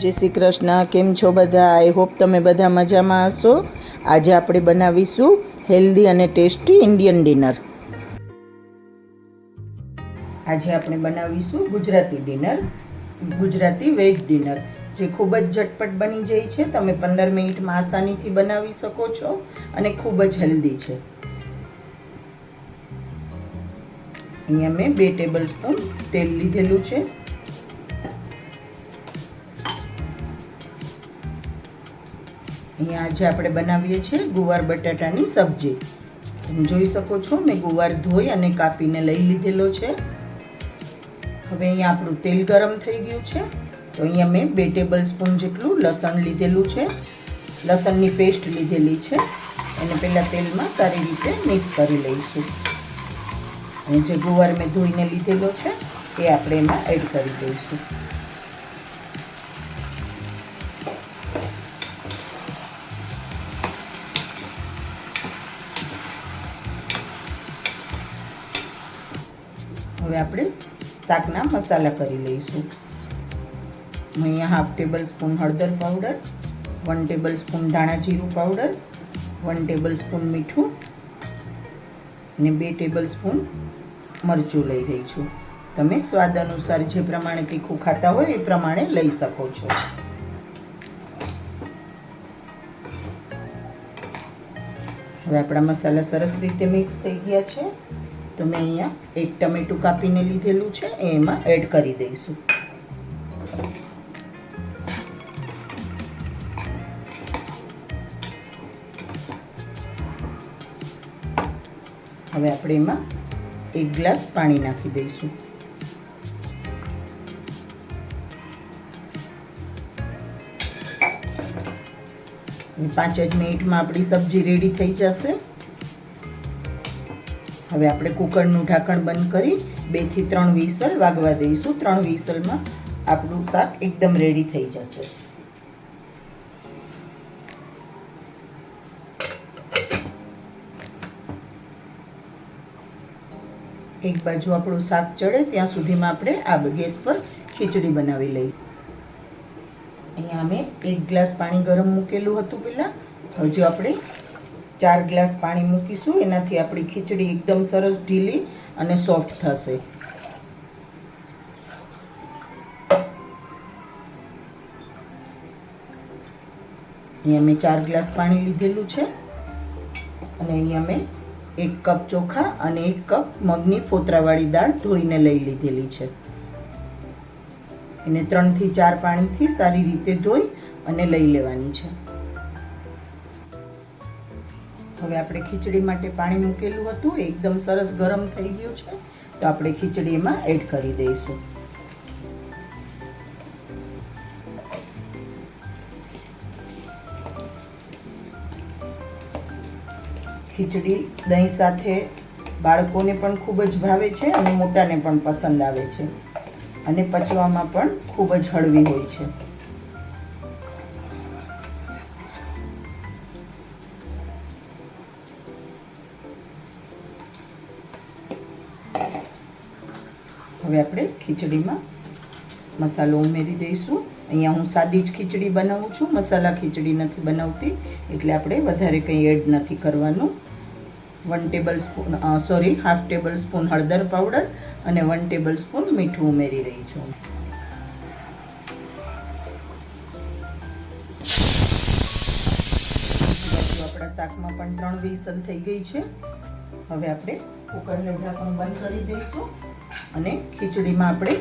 જય શ્રી કૃષ્ણ. કેમ છો બધા? આઈ હોપ તમે બધા મજામાં હશો. આજે આપણે બનાવીશું હેલ્ધી અને ટેસ્ટી ઇન્ડિયન ડિનર આજે આપણે બનાવીશું Gujarati dinner Gujarati veg dinner જે ખૂબ જ ઝટપટ બની જાય છે. તમે પંદર મિનિટમાં આસાનીથી બનાવી શકો છો અને ખૂબ જ હેલ્ધી છે. અહીંયા મેં બે ટેબલ સ્પૂન તેલ લીધેલું છે. અહીંયા આજે આપણે બનાવીએ છીએ ગુવાર બટાટાની સબ્જી. તમે જોઈ શકો છો, મેં ગુવાર ધોઈ અને કાપીને લઈ લીધેલો છે. હવે અહીંયા આપણું તેલ ગરમ થઈ ગયું છે. તો અહીંયા મેં બે ટેબલ સ્પૂન જેટલું લસણ લીધેલું છે. લસણની પેસ્ટ લીધેલી છે. એને પહેલાં તેલમાં સારી રીતે મિક્સ કરી લઈશું. અને જે ગુવાર મેં ધોઈને લીધેલો છે, એ આપણે એમાં એડ કરી દઈશું. હવે આપણે શાકના મસાલા કરી લઈશું. અહીંયા હાફ ટેબલ સ્પૂન હળદર પાવડર, વન ટેબલ સ્પૂન ધાણા જીરું પાવડર, વન ટેબલ સ્પૂન મીઠું અને બે ટેબલ સ્પૂન મરચું લઈ રહી છું. તમે સ્વાદ અનુસાર જે પ્રમાણે તીખું ખાતા હોય એ પ્રમાણે લઈ શકો છો. હવે આપણા મસાલા સરસ રીતે મિક્સ થઈ ગયા છે. તો મેં અહીંયા એક ટમેટું કાપીને લીધેલું છે, એ એમાં એડ કરી દઈશું. હવે આપણે એમાં એક ગ્લાસ પાણી નાખી દઈશું. પાંચ જ મિનિટમાં આપણી સબ્જી રેડી થઈ જશે. હવે આપણે કુકરનું ઢાંકણ બંધ કરી બેથી ત્રણ વિસલ વાગવા દઈશું. ત્રણ વિસલમાં આપણું શાક એકદમ રેડી થઈ જશે. એક બાજુ આપણું શાક ચડે, ત્યાં સુધીમાં આપણે આ ગેસ પર ખીચડી બનાવી લઈ અહીંયા અમે એક ગ્લાસ પાણી ગરમ મૂકેલું હતું પહેલાં. હજુ આપણે ચાર ગ્લાસ પાણી મૂકીશું. એનાથી આપણી ખીચડી એકદમ સરસ ઢીલી અને સોફ્ટ થશે. અહીંયા મેં ચાર ગ્લાસ પાણી લીધેલું છે. અને અહીંયા મેં એક કપ ચોખા અને એક કપ મગની ફોતરાવાળી દાળ ધોઈને લઈ લીધેલી છે. એને ત્રણથી ચાર પાણીથી સારી રીતે ધોઈ અને લઈ લેવાની છે. હવે આપણે ખીચડી માટે પાણી મૂકેલું હતું એકદમ સરસ ગરમ થઈ ગયું છે. તો આપણે ખીચડી એમાં એડ કરી દઈશું. ખીચડી દહીં સાથે બાળકોને પણ ખૂબ જ ભાવે છે અને મોટાને પણ પસંદ આવે છે. અને પચવામાં પણ ખૂબ જ હળવી હોય છે. હવે આપણે ખીચડીમાં મસાલો ઉમેરી દઈશું. અહીંયા હું સાદી જ ખીચડી બનાવું છું. મસાલા ખીચડી નથી બનાવતી, એટલે આપણે વધારે કંઈ એડ નથી કરવાનું. One tablespoon sorry half tablespoon હળદર પાવડર અને વન ટેબલ સ્પૂન મીઠું ઉમેરી રહી છું. આપણા શાકમાં પણ ત્રણ વિસલ થઈ ગઈ છે. હવે આપણે કુકરને ઢાંકણ બંધ કરી દઈશું. અને ખીચડીમાં આપણે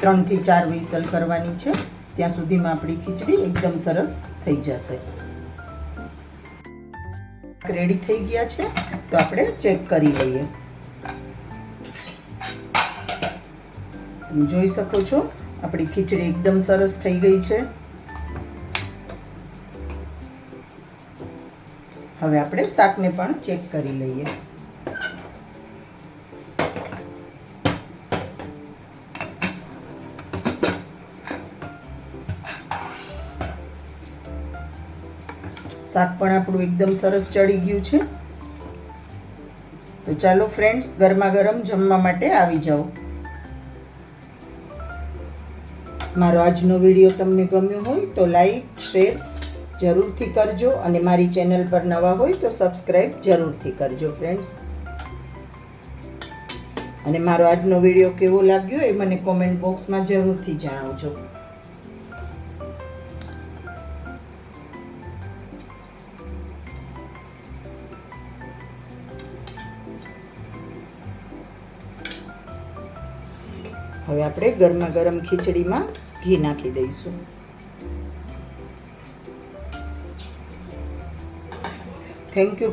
ત્રણથી ચાર વિસલ કરવાની છે. ત્યાં સુધીમાં આપણી ખીચડી એકદમ સરસ થઈ જશે. રેડી થઈ ગયા છે, તો આપણે ચેક કરી લઈએ. તમે જોઈ શકો છો, આપણી ખીચડી એકદમ સરસ થઈ ગઈ છે. હવે આપણે શાકને પણ ચેક કરી લઈએ. શાક પણ આપણું એકદમ સરસ ચડી ગયું છે. તો ચાલો ફ્રેન્ડ્સ ગરમા ગરમ જમવા માટે આવી જાઓ. મારો આજનો વીડિયો તમને ગમ્યો હોય તો લાઈક શેર જરૂરથી કરજો અને મારી ચેનલ પર નવા હોય તો સબસ્ક્રાઈબ જરૂરથી કરજો ફ્રેન્ડ્સ અને મારો આજનો વીડિયો કેવો લાગ્યો એ મને કોમેન્ટ બોક્સમાં જરૂરથી જણાવજો. હવે આપણે ગરમા ગરમ ખીચડીમાં ઘી નાખી દઈશું. Thank you